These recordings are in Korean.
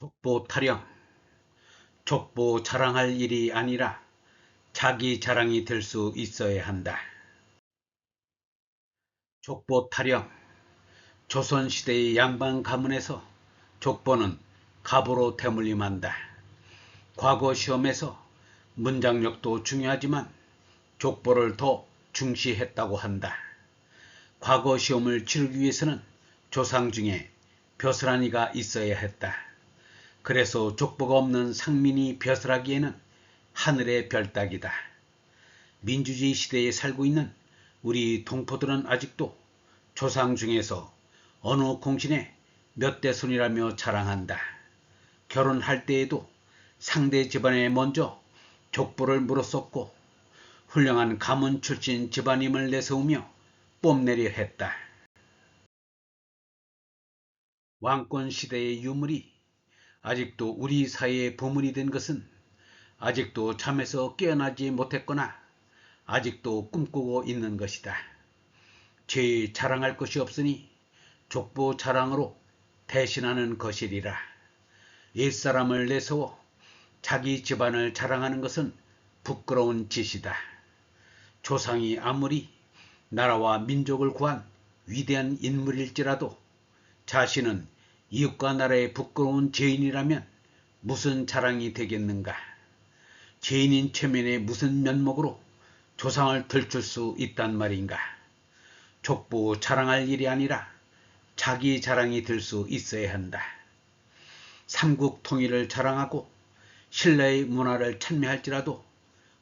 족보 타령, 족보 자랑할 일이 아니라 자기 자랑이 될 수 있어야 한다. 족보 타령, 조선시대의 양반 가문에서 족보는 갑으로 대물림한다. 과거 시험에서 문장력도 중요하지만 족보를 더 중시했다고 한다. 과거 시험을 치르기 위해서는 조상 중에 벼슬하니가 있어야 했다. 그래서 족보가 없는 상민이 벼슬하기에는 하늘의 별따기다. 민주주의 시대에 살고 있는 우리 동포들은 아직도 조상 중에서 어느 공신에 몇대 손이라며 자랑한다. 결혼할 때에도 상대 집안에 먼저 족보를 물었었고 훌륭한 가문 출신 집안임을 내세우며 뽐내려 했다. 왕권 시대의 유물이 아직도 우리 사회의 보물이 된 것은 아직도 잠에서 깨어나지 못했거나 아직도 꿈꾸고 있는 것이다. 죄 자랑할 것이 없으니 족보 자랑으로 대신하는 것이리라. 옛사람을 내세워 자기 집안을 자랑하는 것은 부끄러운 짓이다. 조상이 아무리 나라와 민족을 구한 위대한 인물일지라도 자신은 이웃과 나라의 부끄러운 죄인이라면 무슨 자랑이 되겠는가? 죄인인 체면에 무슨 면목으로 조상을 들출 수 있단 말인가? 족보 자랑할 일이 아니라 자기 자랑이 될 수 있어야 한다. 삼국 통일을 자랑하고 신라의 문화를 찬미할지라도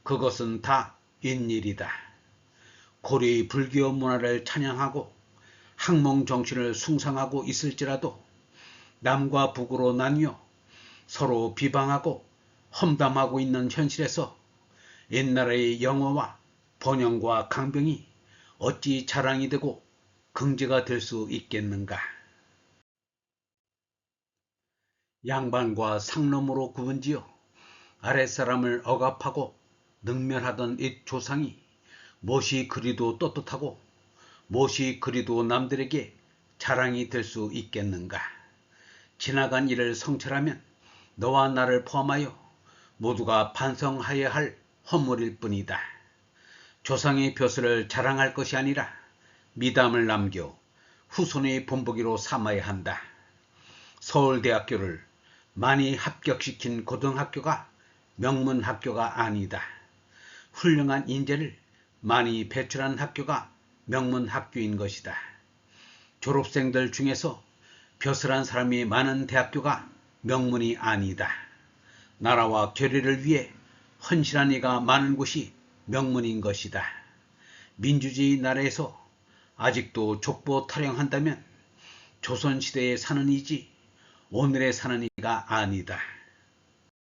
그것은 다 윗일이다. 고려의 불교 문화를 찬양하고 학몽 정신을 숭상하고 있을지라도 남과 북으로 나뉘어 서로 비방하고 험담하고 있는 현실에서 옛나라의 영어와 번영과 강병이 어찌 자랑이 되고 긍지가 될 수 있겠는가? 양반과 상놈으로 구분지어 아랫사람을 억압하고 능멸하던 이 조상이 무엇이 그리도 떳떳하고 무엇이 그리도 남들에게 자랑이 될 수 있겠는가? 지나간 일을 성찰하면 너와 나를 포함하여 모두가 반성하여야 할 허물일 뿐이다. 조상의 벼슬을 자랑할 것이 아니라 미담을 남겨 후손의 본보기로 삼아야 한다. 서울대학교를 많이 합격시킨 고등학교가 명문 학교가 아니다. 훌륭한 인재를 많이 배출한 학교가 명문 학교인 것이다. 졸업생들 중에서 벼슬한 사람이 많은 대학교가 명문이 아니다. 나라와 교리를 위해 헌신한 이가 많은 곳이 명문인 것이다. 민주주의 나라에서 아직도 족보 타령한다면 조선시대에 사는 이지 오늘에 사는 이가 아니다.